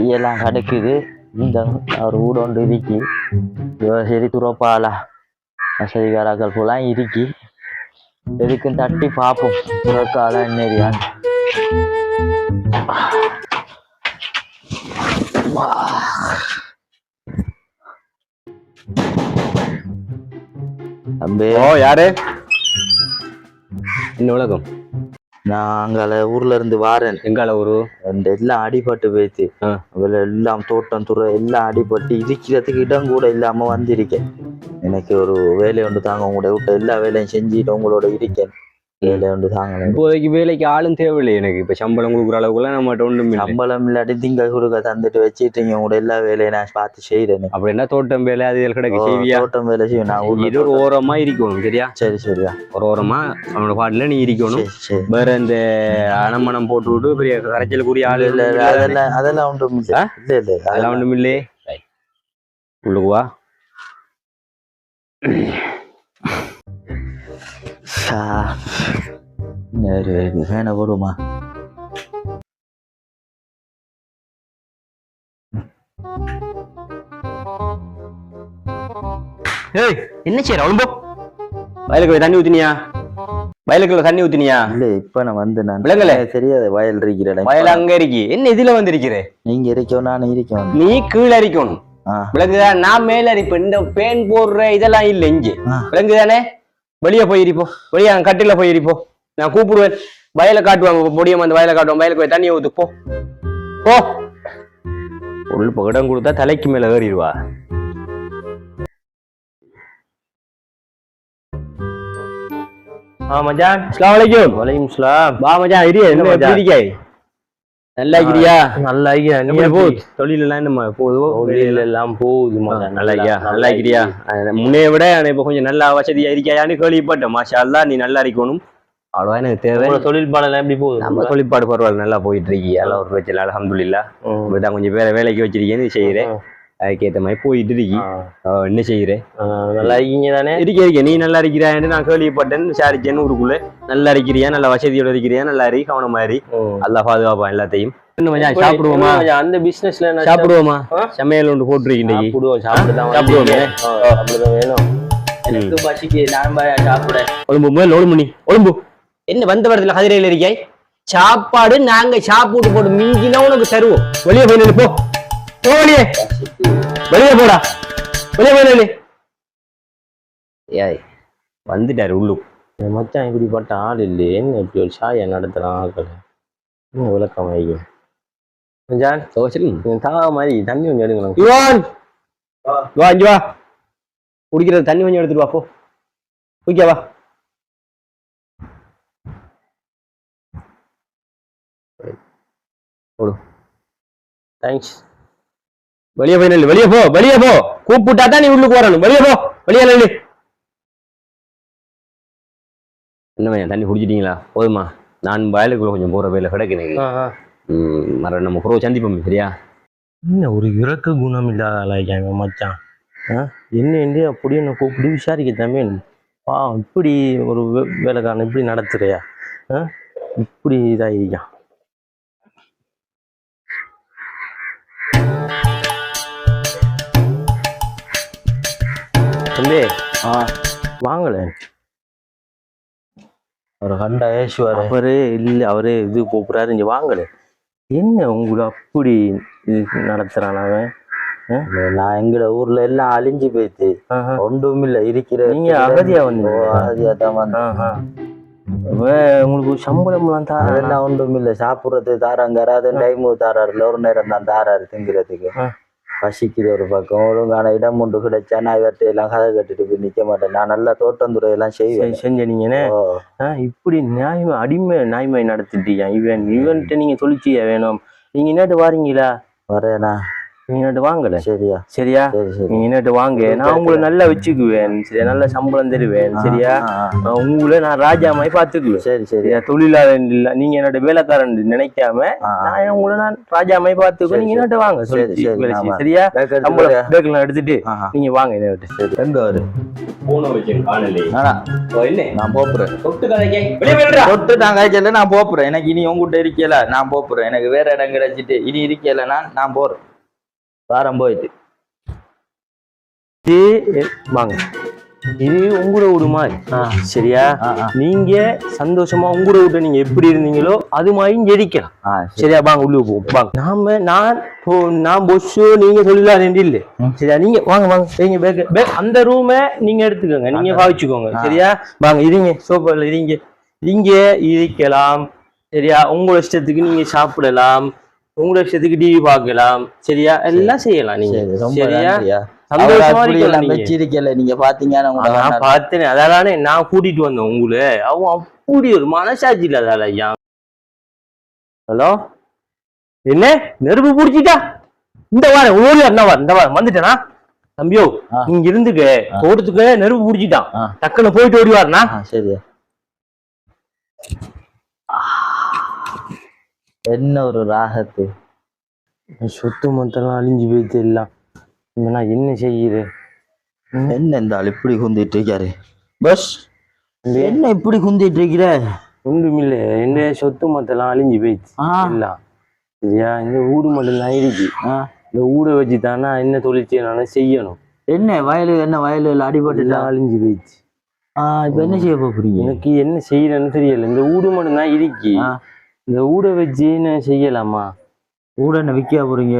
கையெல்லாம் கடுக்குது இந்த ஒரு வீடு ஒன்று இருக்கி சரி துறப்பாளா வசதிகாராக்கள் போலாம் இருக்கி எதுக்கும் தட்டி பார்ப்போம் துறக்கால என்னரியா தம்பி ஓ யாரு என்ன உலகம் நான் அங்கால ஊர்ல இருந்து வாரேன். எங்கால ஊரு? அந்த எல்லாம் அடிபட்டு போயிடுச்சு. அதுல எல்லாம் தோட்டம் துறை எல்லாம் அடிபட்டு இருக்கிறதுக்கு இடம் கூட இல்லாம வந்திருக்கேன். எனக்கு ஒரு வேலை ஒன்று தாங்க உங்களோட விட்ட எல்லா வேலையும் செஞ்சுட்டு உங்களோட இருக்கேன். இப்போதைக்கு வேலைக்கு ஆளும் தேவையில்லை எனக்கு. இப்ப சம்பளம் கொடுக்குற அளவுக்குலாம் ஒண்ணும் இல்லை சம்பளம் இல்லாட்டி திங்க கொடுக்க தந்துட்டு வச்சுட்டீங்க உங்களோட எல்லா வேலையும் நான் பார்த்து செய்யறேன் அப்படின்னா தோட்டம் வேலை? அது கிடக்கு செய்வியா? தோட்டம் வேலை செய்யும் நான் இது ஒரு ஓரமா இருக்கணும் சரியா? சரி சரியா. ஒரு ஓரமா அவனோட பாட்டுல நீ இருக்கணும். வேற இந்த அனமனம் போட்டு விட்டு பெரிய கரைச்சலுக்குரிய ஆளு இல்ல அதெல்லாம் அதெல்லாம் ஒன்றும் இல்ல? இல்ல இல்ல அதெல்லாம் ஒண்ணும் இல்லையே. உள்ளுக்கு வா ஷா. நேரு வேணை போடுமா ஏய் என்ன செய்யற ஒழும்போ வயலுக்கு போய் தண்ணி ஊத்தினியா? வயலுக்குள்ள தண்ணி ஊத்தினியா? இல்ல இப்ப நான் வந்து நான். எனக்கு தெரியாது வயல் இருக்கிற. வயல் அங்க இருக்கி. என்ன இதுல வந்து இருக்கிற நீங்க இருக்கோ நான் இருக்கேன் நீ கீழே அரிக்கணும் ஆ. விளங்குதா நான் மேல அரிப்பேன் இந்த பேன் போடுற இதெல்லாம் இல்ல இங்க. ஆ. வெளியே போயிருப்போ வெளியே கட்டில போயிருப்போ நான் கூப்பிடுவேன். வயலை காட்டுவாங்க பொடியம் அந்த வயலை காட்டுவாங்க வயலுக்கு போய் தண்ணியை ஊத்து போ. போ. உள்ள இப்போ இடம் கொடுத்தா தலைக்கு மேல ஏறிடுவா. ஆ மச்சான். அஸ்லாம் வலைக்கும் வலைக்கும் சலாம் வா மச்சான். இரு என்ன இருக்காய் நல்லா இருக்கிறியா நல்லா ஐயா போகுது தொழில் எல்லாம் போகுதோ? தொழில் எல்லாம் போகுது நல்லா இருக்கியா நல்லா இருக்கிறியா அஹ் முன்னைய விட இப்ப கொஞ்சம் நல்லா வசதியா இருக்கியான்னு கேள்விப்பட்டேன். மாஷா அல்லா நீ நல்லா இருக்கணும். அவ்வளவுதான் எனக்கு தேவை. உங்களோட தொழில் பாடலாம் எப்படி போகுது? நம்ம தொழிற்பாடு பரவாயில்ல நல்லா போயிட்டு இருக்கி. எல்லாம் ஒரு பிரச்சனை அலமதுல்லா கொஞ்சம் வேலை வேலைக்கு வச்சிருக்கேன்னு செய்யறேன் அதுக்கேற்ற மாதிரி போயிட்டு இருக்கி என்ன செய்யறேன் ஆ, நல்லா இருக்கீங்க தானே? இருக்க இருக்க நீ நல்லா இருக்கிறான்னு நான் கேள்விப்பட்டேன். விசாரிச்சேன்னு ஊருக்குள்ள. நல்லா இருக்கிறியா? நல்ல வசதியோட இருக்கிறியா? நல்லா இரு கவனமா இரு. ம். நல்லா பாதுகாப்பான் எல்லாத்தையும். சாப்பிடுவோமா? அந்த பிசினஸ்ல சாப்பிடுவோமா? சமையல் ஒன்று போட்டிருக்கீங்க சாப்பிடுவோம் சாப்பிடுவோமே. வேணும். எனக்கு பசிக்கு நான் போய் சாப்பிட. ஒழும்பு முதல் ஒழும்பு நீ. ஒழும்பு. என்ன வந்த படத்துல கதிரையில இருக்காய் சாப்பாடு நாங்க சாப்பிட்டு போட்டு மிஞ்சினா உனக்கு தருவோம். வெளியே போய் நில்லு, போ. போ வெளியே போடா. வெளியே போய் நில்லு. ஏய் வந்துட்டாரு உள்ளு. மச்சான் இப்படிப்பட்ட ஆள் இல்லையே என்ன இப்படி ஒரு சாயை நடத்துறான் ஆட்கள் என்ன விளக்கம் வைக்கும்? மச்சான் சோசல் நீங்க தா மாதிரி தண்ணி கொஞ்சம் எடுங்களேன் யுவான் வா. இங்க வா. குடிக்கிறது தண்ணி கொஞ்சம் எடுத்துட்டு வா போ. குடிக்க வா. தேங்க்ஸ் வெளியே போய் நில்லு. வெளியே போ வெளியே போ. கூப்பிட்டா தான் நீ உள்ளுக்கு வரணும். வெளியே போ. வெளியே நில்லு. என்ன தண்ணி குடிச்சிட்டீங்களா? போதுமா நான் வயலுக்குள்ள கொஞ்சம் போற வேலை கிடக்கு ம் மர நம்ம குறவை சந்திப்போம் சரியா? என்ன ஒரு இறக்க குணம் இல்லாத ஆளாய்க்காங்க மச்சான். என்ன என்று அப்படி என்ன கூப்பிட்டு விசாரிக்க தம்பி பா இப்படி ஒரு வேலைக்காரன் இப்படி நடத்துறியா? இப்படி இதாயிருக்கான். தம்பி. ஆ வாங்கல. ஒரு கண்ட ஏசுவாரு அவரே இல்லை அவரே இது கூப்பிடுறாரு இங்க வாங்கல. என்ன உங்களை அப்படி இது நடத்துறான் அவன்? நான் எங்கட ஊர்ல எல்லாம் அழிஞ்சு போயிடுச்சு ஆஹா. ஒன்றும் இல்ல இருக்கிற நீங்க அகதியா வந்தீங்க? அகதியா தான் வந்தேன். உங்களுக்கு சம்பளம்லாம் தா அதெல்லாம் ஒன்றும் இல்ல சாப்பிடுறது தாராங்க அது டைம் தாராருல ஒரு நேரம் தான் தாராரு திங்கிறதுக்கு. பசிக்குது ஒரு பக்கம். ஒழுங்கான இடம் ஒன்று கிடைச்சா நான் இவர்கிட்ட எல்லாம் கதை கட்டிட்டு போய் நிக்க மாட்டேன். நான் நல்லா தோட்டந்துறை எல்லாம் செய்வேன். செஞ்ச நீங்கண்ணே ஓ, ஆ, இப்படி நியாயமா அடிமை நியாயமாய் நடத்திட்டீங்க. இவன் இவன்கிட்ட நீங்க தொழிற்சியா வேணும்? நீங்க நேற்று வாரீங்களா? வரேனா நீங்க என்னட்டு வாங்கல? சரியா. சரியா? சரி சரி. நீங்க என்னட்டு வாங்க. நான் உங்களை நல்லா வச்சுக்குவேன். சரியா? நல்ல சம்பளம் தருவேன். சரியா? உங்களை நான் ராஜா மாதிரி பாத்துக்குவேன் சரி சரி. சரியா? தொழிலாளர் இல்ல. நீங்க என்னோட வேலைக்காரன் நினைக்காம. நான் உங்களை நான் ராஜா மாதிரி பாத்துக்குவேன் நீங்க என்னட்டு வாங்க. சரி. சரியா? சம்பளம்? பேக்கெல்லாம் எடுத்துட்டு. நீங்க வாங்க என்னட்டு சரி. எங்க வரு போன வச்சேன் காணலே ஆனா என்ன? நான் போப்புறேன். தொட்டு நான் காய்ச்சல நான் போப்புறேன். எனக்கு இனி உங்ககிட்ட இருக்கல நான் போப்புறேன். எனக்கு வேற இடம் கிடைச்சிட்டு இனி இருக்கல நான் நான் போறேன். வாரம் போயிட்டு. இது வாங்க. இது உங்களோட வீடு மாதிரி சரியா. நீங்க சந்தோஷமா உங்களோட வீட்டை நீங்க எப்படி இருந்தீங்களோ அது மாதிரி சரி. சரியா? வாங்க உள்ளே போவோம் வாங்க. நாம நான் நான் பொஸ்ஸோ நீங்க தொழிலாளர் இல்ல. ம். சரியா? நீங்க வாங்க வாங்க. நீங்க பேக் பேக் அந்த ரூமை நீங்க எடுத்துக்கோங்க. நீங்க பாவிச்சுக்கோங்க. சரியா? வாங்க இருங்க. சோஃபால இருங்க. இங்க இருக்கலாம். சரியா? உங்களோட இஷ்டத்துக்கு நீங்க சாப்பிடலாம். உங்களோட இஷ்டத்துக்கு டிவி பார்க்கலாம். சரியா? எல்லாம் செய்யலாம் நீங்க. சரி சரியா? நீங்க. வச்சிருக்கல நீங்க பாத்தீங்கன்னா நான் பார்த்தேன் அதானே நான் கூட்டிட்டு வந்தேன் உங்களை. அவன் அப்படி ஒரு மனசாட்சி இல்லாதால ஐயா. ஹலோ? என்ன? நெருப்பு பிடிச்சிட்டா? இந்த வாரம் ஓடி என்ன வாரம் இந்த வாரம். வந்துட்டேனா? தம்பியோ இருந்துக்க. ஆ. தோட்டத்துக்கு நெருப்பு பிடிச்சிட்டான். டக்குன்னு போயிட்டு ஓடி வாருனா? ஆ, சரியா என்ன ஒரு ராகத்து? சொத்து மொத்தம் அழிஞ்சு போயிட்டு எல்லாம். நான் என்ன செய்யுது என்ன இந்த ஆள் இப்படி குந்திட்டு இருக்காரு? பஸ் என்ன இப்படி குந்திட்டு இருக்கிற? ஒன்றுமில்ல என்ன சொத்து மொத்தம் அழிஞ்சு போயிடுச்சு. எல்லாம். சரியா இந்த வீடு மட்டும் தான் இருக்கு. இந்த வீடை வச்சு தானே என்ன தொழில் செய்யணும். என்ன வயலு என்ன வயலு அடிபட்டுட்டா? எல்லாம் அழிஞ்சு போயிடுச்சு. இப்ப என்ன செய்ய போறீங்க? எனக்கு என்ன செய்யறேன்னு தெரியல. இந்த வீடு மட்டும் தான் இருக்கு. இந்த வீடை வச்சு நான் செய்யலாமா? கூட என்ன விற்க போறீங்க?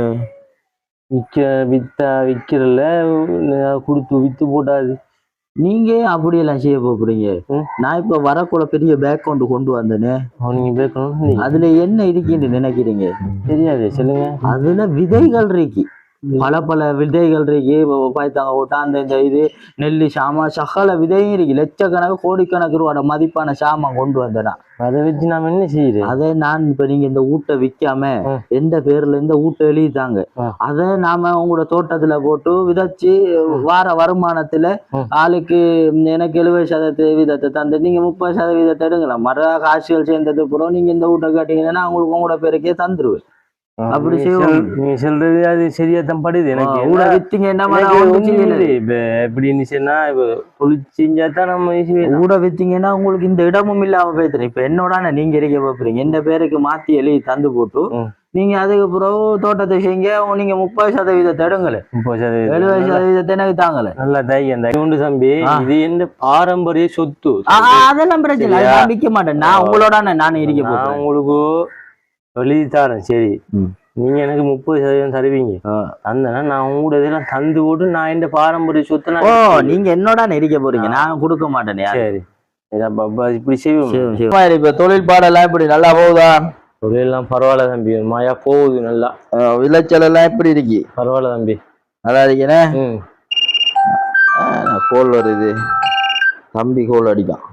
விற்க வித்தா விற்கிறல கொடுத்து வித்து போட்டாது. நீங்க அப்படி எல்லாம் செய்ய போறீங்க. நான் இப்ப வரக்குள்ள பெரிய பேக் கொண்டு வந்தேனே. நீங்க பேக்கணும் அதுல என்ன இருக்குன்னு நினைக்கிறீங்க? தெரியாது சொல்லுங்க. அதுல விதைகள் இருக்கு. பல பல விதைகள் இருக்கு. பாய்த்தாங்க ஓட்டா அந்த இந்த இது நெல்லு சாமா சகல விதையும் இருக்கு. லட்சக்கணக்கு கோடிக்கணக்கு ரூபாட மதிப்பான சாமான் கொண்டு வந்தேன். அதை வச்சு நாம என்ன செய்யறது? அதை நான் இப்ப நீங்க இந்த ஊட்ட விக்காம ஆ. எந்த பேர்ல இந்த ஊட்ட எழுதித்தாங்க. அதை நாம உங்களோட தோட்டத்துல போட்டு விதைச்சு வார வருமானத்துல. ஆளுக்கு எனக்கு எழுபது சதவீதத்தை தந்து நீங்க முப்பது சதவீதத்தை எடுங்களா மர காசுகள் சேர்ந்தது அப்புறம் நீங்க இந்த ஊட்ட காட்டீங்கன்னா உங்களுக்கு உங்களோட பேருக்கே தந்துருவேன். அப்படி நீங்க செய்வோம். நீங்க சொல்றது அது சரியா தான் படுது. எனக்கு ஊட வித்தீங்க என்ன எப்படின்னு சொன்னா இப்ப தொழில் செஞ்சா தான் நம்ம. ஊட வித்தீங்கன்னா உங்களுக்கு இந்த இடமும் இல்லாம போயிட்டு இப்ப என்னோட நீங்க இருக்க பாப்புறீங்க எந்த பேருக்கு மாத்தி எழுதி தந்து போட்டு. நீங்க அதுக்கு பிறகு தோட்டத்தை செய்யுங்க. நீங்க முப்பது சதவீதத்தை எடுங்களே. முப்பது சதவீதம். எழுபது சதவீதத்தை எனக்கு தாங்கல. நல்லா தையம் தை உண்டு தம்பி. இது என்ன பாரம்பரிய சொத்து அதெல்லாம் பிரச்சனை விற்க மாட்டேன். நான் உங்களோட நானே இருக்க போறேன் உங்களுக்கு எழுதி தரேன் சரி. நீங்க எனக்கு முப்பது சதவீதம் தருவீங்க. அந்த நான் உங்களோட இதெல்லாம் தந்து போட்டு நான் இந்த பாரம்பரிய சொத்தை ஓ நீங்க என்னோட இருக்க போறீங்க? நான் கொடுக்க மாட்டேன் யாரு. சரி. இதா பாப்பா இப்படி செய்வோம். இப்ப தொழில் பாடெல்லாம் இப்படி நல்லா போகுதா? தொழிலெல்லாம் பரவாயில்ல தம்பி. மாயா போகுது நல்லா. விளைச்சல் எல்லாம் எப்படி இருக்கு? பரவாயில்ல தம்பி. நல்லா இருக்கேனே கோல் வருது. தம்பி கோல் அடிக்கான்.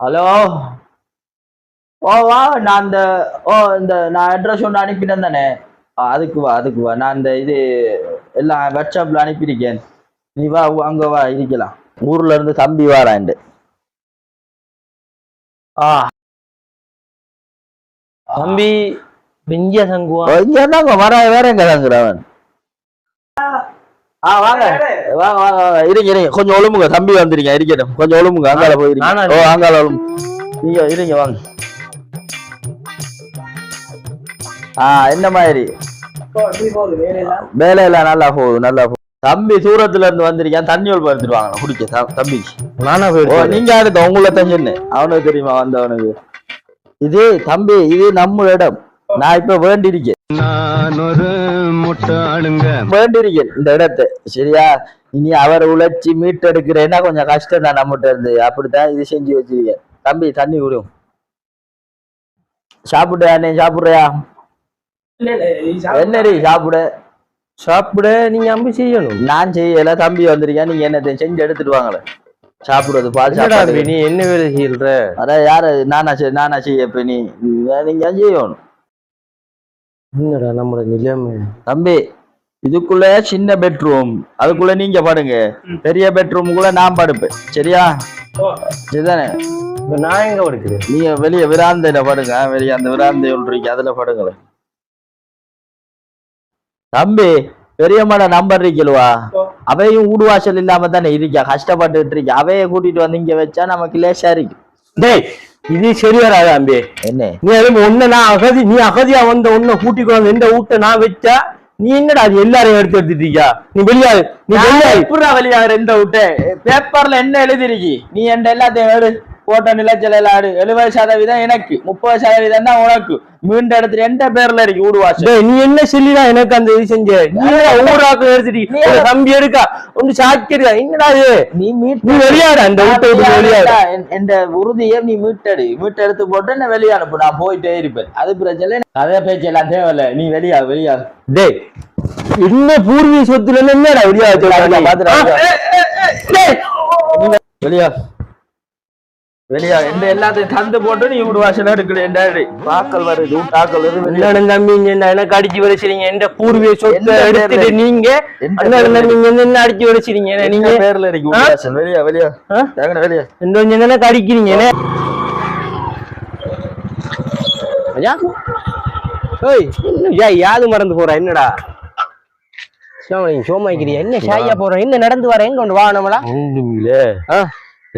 ஹலோ? ஓ வா நான் அந்த ஓ இந்த நான் அட்ரஸ் ஒன்று அனுப்பிட்டேன் தானே? அதுக்கு வா அதுக்கு வா. நான் இந்த இது எல்லாம் வாட்ஸ்அப்ல அனுப்பியிருக்கேன். நீ வா அங்க வா இருக்கலாம். ஊர்ல இருந்து தம்பி வாராண்டு ஆ. தம்பி வெஞ்சியா சங்குவா. இங்க இருந்தாங்க வர வேற எங்க தாங்கிறவன் ஆ வாங்க. வாங்க. வாங்க வாங்க இருங்க இருங்க. கொஞ்சம் ஒழுமுங்க தம்பி வந்துருங்க இருக்கட்டும். கொஞ்சம் ஒழுமுங்க அங்கால போயிருங்க ஓ அங்கால ஒழுங்கு. நீங்க இருங்க வாங்க. ஆ என்ன மாதிரி? வேலையெல்லாம் நல்லா போகுது நல்லா போகுது. தம்பி தூரத்துல இருந்து வந்திருக்கேன் தண்ணி ஒரு எடுத்துட்டு வாங்க குடிக்க த- தம்பிக்கு நானா ஓ போயிட்டு நீங்க அடுத்த உங்களை தான் சொன்னேன் அவனுக்கு தெரியுமா வந்தவனுக்கு? இது தம்பி இது நம்ம இடம். நான் இப்ப வேண்டியிருக்கேன். நான் ஒரு முட்டாளுங்க வேண்டியிருக்கேன் இந்த இடத்தை. சரியா? இனி அவர் உழைச்சி மீட்டெடுக்கிறேன்னா கொஞ்சம் கஷ்டம் தான் நம்மகிட்ட இருந்து. அப்படித்தான் இது செஞ்சு வச்சிருக்கேன். தம்பி தண்ணி குடியும். சாப்பிடுறியா நீ சாப்பிடுறியா? என்னடி சாப்பிடு. சாப்பிட நீங்க அம்பி செய்யணும். நான் செய்யல தம்பி வந்திருக்கேன் நீங்க என்ன செஞ்சு எடுத்துட்டு வாங்களே. சாப்பிடுறது பால் என்னடா சாப்பாடு. தம்பி, நீ என்ன வேலை செய்யற? அதான் யாரு நானா செய் நானா செய்ய இப்ப நீ நீ- நீங்க செய்யணும். என்னடா நம்மளோட நிலைமை? தம்பி இதுக்குள்ள சின்ன பெட்ரூம் அதுக்குள்ள நீங்க படுங்க. பெரிய பெட்ரூமுக்குள்ள நான் படுப்பேன். சரியா? சரிதானே? இப்ப நான் எங்க படுக்கிறேன்? நீங்க வெளிய விராந்தையில படுங்க. வெளிய அந்த விராந்தை ஒன்றிக்கு அதுல படுங்களேன் தம்பி பெரியம்மாட நம்பர் இருக்கலுவா அவையும் வீடு வாசல் இல்லாம தானே இருக்கா? கஷ்டப்பட்டுட்டு இருக்கா. அவைய கூட்டிட்டு வந்து இங்க வச்சா நமக்கு லேசா இருக்கு. டேய் இது சரி வராது அம்பி என்ன? நீ அதுவும் ஒன்ன நான் அகதி நீ அகதியா வந்த ஒன்ன கூட்டிட்டு வந்து எந்த வீட்டை நான் வச்சா நீ என்னடா அது எல்லாரையும் எடுத்து எடுத்துட்டீங்க நீ வெளியாது நீ வெளியாது எப்படா வெளியாகிற இந்த விட்டு? பேப்பர்ல என்ன எழுதிருக்கி நீ என் எல்லாத்தையும் எடு போட்ட நிலச்சல எல்லாம் எடு எழுபது சதவீதம் எனக்கு முப்பது சதவீதம் தான் உனக்கு. மீண்டும் எடுத்துட்டு எந்த பேர்ல இருக்கு? டேய் நீ என்ன சொல்லிடா எனக்கு அந்த இது செஞ்ச? ஊராக்கு எடுத்துட்டீங்க தம்பி எடுக்கா? ஒன்று சாக்கிரியா என்னடா இது? நீ மீட் நீ வெளியாடு அந்த வெளியாடு. என்ற உறுதியை நீ மீட்டெடு. மீட்டெடுத்து போட்டு என்ன வெளியே அனுப்பு. நான் போயிட்டே இருப்பேன். அது பிரச்சனை. அதே பேச்சு எல்லாம் தேவையில்ல. நீ வெளியா வெளியா. டேய் என்ன பூர்வீக சொத்துல என்னடா பாத்துடா, வெளியா. வெளியா எந்த எல்லாத்தையும் தந்து போட்டு நீ வீடு வாசல் எடுக்கல வாக்கள் வருது வீட்டாக்கள் வருது அண்ணன் தம்பி என்ன எனக்கு அடிச்சு வரைச்சிருங்க எந்த பூர்வீக சொத்தை எடுத்துட்டு? நீங்க? நீங்க என்ன அடிச்சு வரைச்சிருங்க நீங்க? பேர்ல இருக்கு வீடு வாசல்? வெளியா வெளியா. வெளியா. ரெண்டு கொஞ்சம் தானே கடிக்கிறீங்க? ஏய். யாது மறந்து போறா? என்னடா? சோமா சோமாய்க்கிறியா என்ன ஷாயா போற? என்ன நடந்து வர? எங்க கொண்டு வா நம்மளா.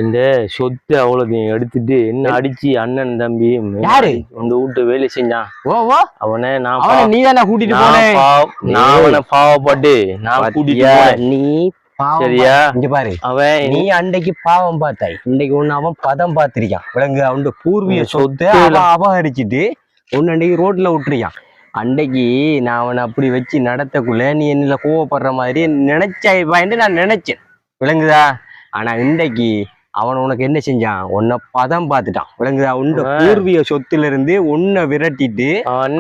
இந்த சொத்து அவ்வளோதையும் எடுத்துட்டு என்ன அடிச்சு அண்ணன் தம்பி யாரு? உங்க வீட்டு வேலை செஞ்சான். ஓ அவனை நான் நீ தானே கூட்டிட்டு நான் போனேன். நான் அவனை பாவப்பட்டு நான் கூட்டிட்டு நீ சரியா? இங்க பாரு. அவன் நீ அன்னைக்கு பாவம் பார்த்தாய். இன்னைக்கு ஒண்ணு அவன் பதம் பார்த்திருக்கான். விலங்கு அவன் பூர்வீக சொத்தை அவன் அபகரிச்சுட்டு ஒன்னு அன்னைக்கு ரோட்ல விட்டுருக்கான். அன்னைக்கு நான் அவனை அப்படி வச்சு நடத்தக்குள்ள நீ என்னல கோவப்படுற மாதிரி பயந்து நான் நினைச்சேன். விளங்குதா? ஆனா இன்றைக்கு அவன் உனக்கு என்ன செஞ்சான்? உன்னை பதம் பார்த்துட்டான். விளங்குதா? உண்ட பூர்வீக சொத்துல இருந்து உன்னை விரட்டிட்டு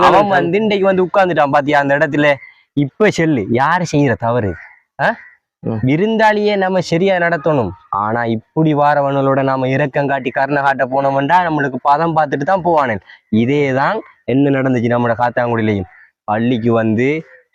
அவன் வந்து இன்றைக்கு வந்து உட்கார்ந்துட்டான். பாத்தியா அந்த இடத்துல? இப்ப செல்லு யாரு செய்யற தவறு. விருந்தாளியே நம்ம சரியா நடத்தணும். ஆனா இப்படி வாரவனோட நாம இரக்கம் காட்டி கருணை காட்ட போனோம்டா நம்மளுக்கு பதம் பார்த்துட்டு தான் போவானே. இதேதான் என்ன நடந்துச்சு நம்மளோட காத்தாங்குடியிலையும். பள்ளிக்கு வந்து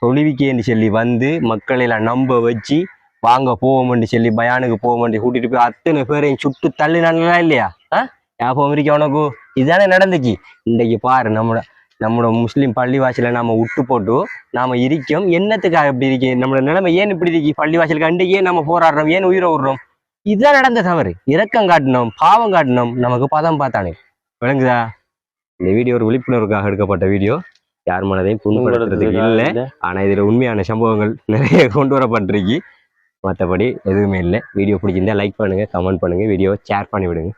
தொழுவிக்கேன்னு சொல்லி வந்து மக்களை எல்லாம் நம்ப வச்சு வாங்க போவோம்னு சொல்லி பயானுக்கு போவோம்னு கூட்டிட்டு போய் அத்தனை பேரையும் சுட்டு தள்ளினாங்களா இல்லையா? ஆ? ஞாபகம் இருக்கா உனக்கு? இதுதானே நடந்துச்சு. இன்றைக்கு பாரு நம்மளோட நம்மளோட முஸ்லீம் பள்ளிவாசல நாம விட்டு போட்டு நாம இருக்கோம் என்னத்துக்காக இப்படி இருக்கு நம்மளோட நிலைமை ஏன் இப்படி இருக்கு? பள்ளிவாசலுக்கு அண்டைக்கு ஏன் நம்ம போராடுறோம் ஏன் உயிரை விடுறோம்? இதுதான் நடந்த தவறு. இரக்கம் காட்டணும் பாவம் காட்டணும் நமக்கு பதம் பார்த்தானே. விளங்குதா? இந்த வீடியோ ஒரு விழிப்புணர்வுக்காக எடுக்கப்பட்ட வீடியோ. யார் மனதையும் புண்படுத்துறதுக்கு இல்லை. ஆனா இதுல உண்மையான சம்பவங்கள் நிறைய கொண்டு வரப்பட்டிருக்கு. மற்றபடி எதுவுமே இல்லை. வீடியோ பிடிச்சிருந்தா லைக் பண்ணுங்க கமெண்ட் பண்ணுங்க வீடியோ ஷேர் பண்ணி விடுங்க